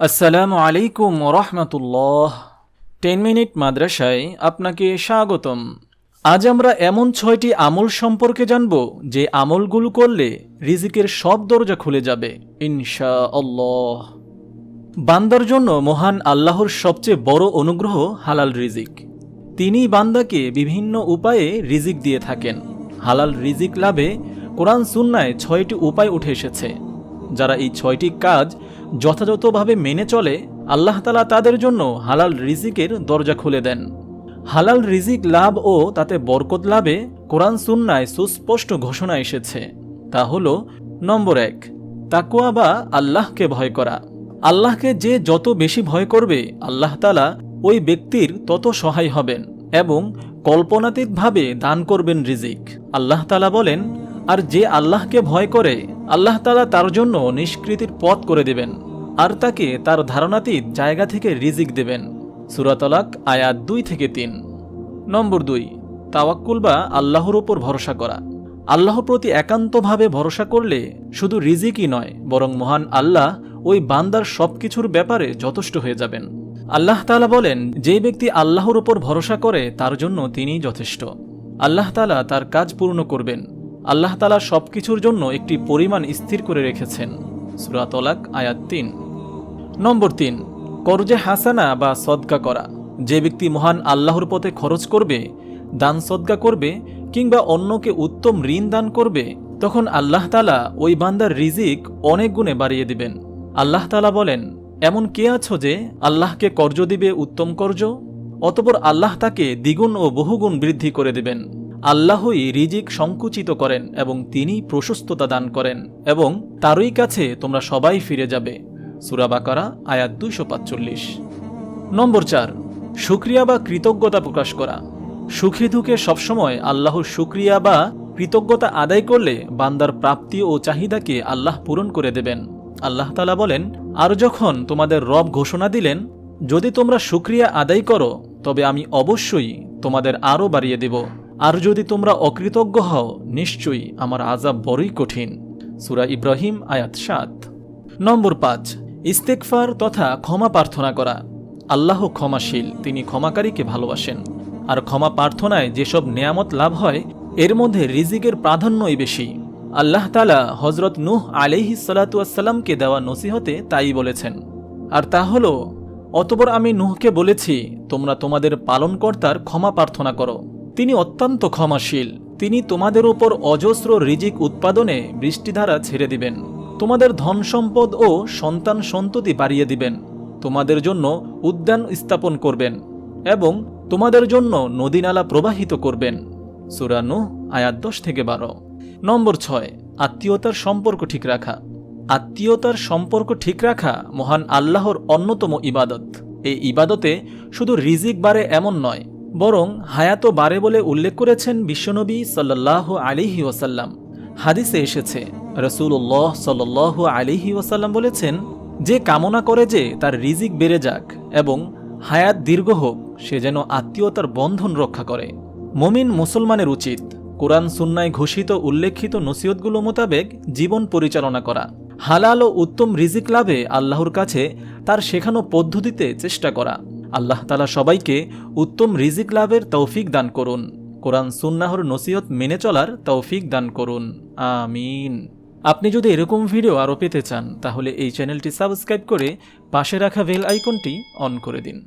আসসালামু আলাইকুম রহমতুল্লাহ। Ten minute মাদ্রাসায় আপনাকে স্বাগতম। আজ আমরা এমন ছয়টি আমল সম্পর্কে জানব, যে আমলগুলো করলে রিজিকের সব দরজা খুলে যাবে ইনশা আল্লাহ বান্দার জন্য মহান আল্লাহর সবচেয়ে বড় অনুগ্রহ হালাল রিজিক। তিনি বান্দাকে বিভিন্ন উপায়ে রিজিক দিয়ে থাকেন। হালাল রিজিক লাভে কোরআন সুন্নায় ছয়টি উপায় উঠে এসেছে। যারা এই ছয়টি কাজ যথাযথভাবে মেনে চলে, আল্লাহ তালা তাদের জন্য হালাল রিজিকের দরজা খুলে দেন। হালাল রিজিক লাভ ও তাতে বরকত লাভে কোরআন সুন্নায় সুস্পষ্ট ঘোষণা এসেছে। তা হল, নম্বর এক তাকুয়া বা আল্লাহকে ভয় করা। আল্লাহকে যে যত বেশি ভয় করবে, আল্লাহ তালা ওই ব্যক্তির তত সহায় হবেন এবং কল্পনাতীতভাবে দান করবেন রিজিক। আল্লাহ তালা বলেন আর যে আল্লাহকে ভয় করে, আল্লাহ তালা তার জন্য নিষ্কৃতির পথ করে দেবেন, আর তাকে তার ধারণাতীত জায়গা থেকে রিজিক দেবেন। সুরাতলাক আয়াত দুই থেকে তিন। নম্বর দুই, তাওয়াক্কুল বা আল্লাহর ওপর ভরসা করা। আল্লাহর প্রতি একান্তভাবে ভরসা করলে শুধু রিজিকই নয়, বরং মহান আল্লাহ ওই বান্দার সবকিছুর ব্যাপারে যথেষ্ট হয়ে যাবেন। আল্লাহ তালা বলেন, যে ব্যক্তি আল্লাহর উপর ভরসা করে, তার জন্য তিনিই যথেষ্ট। আল্লাহ তালা তার কাজ পূর্ণ করবেন। আল্লাহ তালা সবকিছুর জন্য একটি পরিমাণ স্থির করে রেখেছেন। সুরাতলাক আয়াত তিন। নম্বর তিন, করজে হাসানা বা সদকা করা। যে ব্যক্তি মহান আল্লাহর পথে খরচ করবে, দান সদকা করবে, কিংবা অন্যকে উত্তম ঋণ দান করবে, তখন আল্লাহ তালা ওই বান্দার রিজিক অনেক গুণে বাড়িয়ে দিবেন। আল্লাহ তালা বলেন, এমন কে আছো যে আল্লাহকে কর্জ দিবে উত্তম কর্জ অতপর আল্লাহ তাকে দ্বিগুণ ও বহুগুণ বৃদ্ধি করে দেবেন। আল্লাহই রিজিক সংকুচিত করেন এবং তিনি প্রশস্ততা দান করেন এবং তারই কাছে তোমরা সবাই ফিরে যাবে। সুরাবাকারা আয়াত দুইশো পাঁচচল্লিশ। নম্বর চার সুক্রিয়া বা কৃতজ্ঞতা প্রকাশ করা। সুখে দুঃখে সবসময় আল্লাহর সুক্রিয়া বা কৃতজ্ঞতা আদায় করলে বান্দার প্রাপ্তি ও চাহিদাকে আল্লাহ পূরণ করে দেবেন। আল্লাহ তালা বলেন, আর যখন তোমাদের রব ঘোষণা দিলেন, যদি তোমরা সুক্রিয়া আদায় করো, তবে আমি অবশ্যই তোমাদের আরও বাড়িয়ে দেব। আর যদি তোমরা অকৃতজ্ঞ হও, নিশ্চয়ই আমার আজাব বড়ই কঠিন। সুরা ইব্রাহিম, আয়াত সাত। নম্বর পাঁচ ইস্তেকফার তথা ক্ষমা প্রার্থনা করা। আল্লাহ ক্ষমাশীল, তিনি ক্ষমাকারীকে ভালোবাসেন। আর ক্ষমা প্রার্থনায় যেসব নেয়ামত লাভ হয়, এর মধ্যে রিজিকের প্রাধান্যই বেশি। আল্লাহ তালা হজরত নুহ আলিহি সালাতুয়াসাল্লামকে দেওয়া নসিহতে তাই বলেছেন। আর তা হল, অতপর আমি নুহকে বলেছি, তোমরা তোমাদের পালনকর্তার ক্ষমা প্রার্থনা করো। তিনি অত্যন্ত ক্ষমাশীল। তিনি তোমাদের উপর অজস্র রিজিক উৎপাদনে বৃষ্টিধারা ছেড়ে দিবেন। তোমাদের ধন সম্পদ ও সন্তান সন্ততি বাড়িয়ে দিবেন। তোমাদের জন্য উদ্যান স্থাপন করবেন এবং তোমাদের জন্য নদীনালা প্রবাহিত করবেন। সুরানু আয়াত দশ থেকে বারো। নম্বর ছয়, আত্মীয়তার সম্পর্ক ঠিক রাখা। আত্মীয়তার সম্পর্ক ঠিক রাখা মহান আল্লাহর অন্যতম ইবাদত। এই ইবাদতে শুধু রিজিক বাড়ে এমন নয় বরং হায়াতো বারে বলে উল্লেখ করেছেন বিশ্বনবী সাল্লাহ আলিহি ওসাল্লাম হাদিসে এসেছে রসুল্লাহ সাল্লাহ আলিহি ওসাল্লাম বলেছেন, যে কামনা করে যে তার রিজিক বেড়ে যাক এবং হায়াত দীর্ঘ হোক, সে যেন আত্মীয়তার বন্ধন রক্ষা করে। মমিন মুসলমানের উচিত কোরআন সুন্নায় ঘোষিত উল্লেখিত নসিহতগুলো মোতাবেক জীবন পরিচালনা করা। হালাল ও উত্তম রিজিক লাভে আল্লাহর কাছে তার শেখানো পদ্ধতিতে চেষ্টা করা। আল্লাহ তালা সবাইকে উত্তম রিজিক লাভের তৌফিক দান করুন। কোরআন সুন্নাহর নসিহত মেনে চলার তৌফিক দান করুন। আমিন। আপনি যদি এরকম ভিডিও আরও পেতে চান, তাহলে এই চ্যানেলটি সাবস্ক্রাইব করে পাশে রাখা বেল আইকনটি অন করে দিন।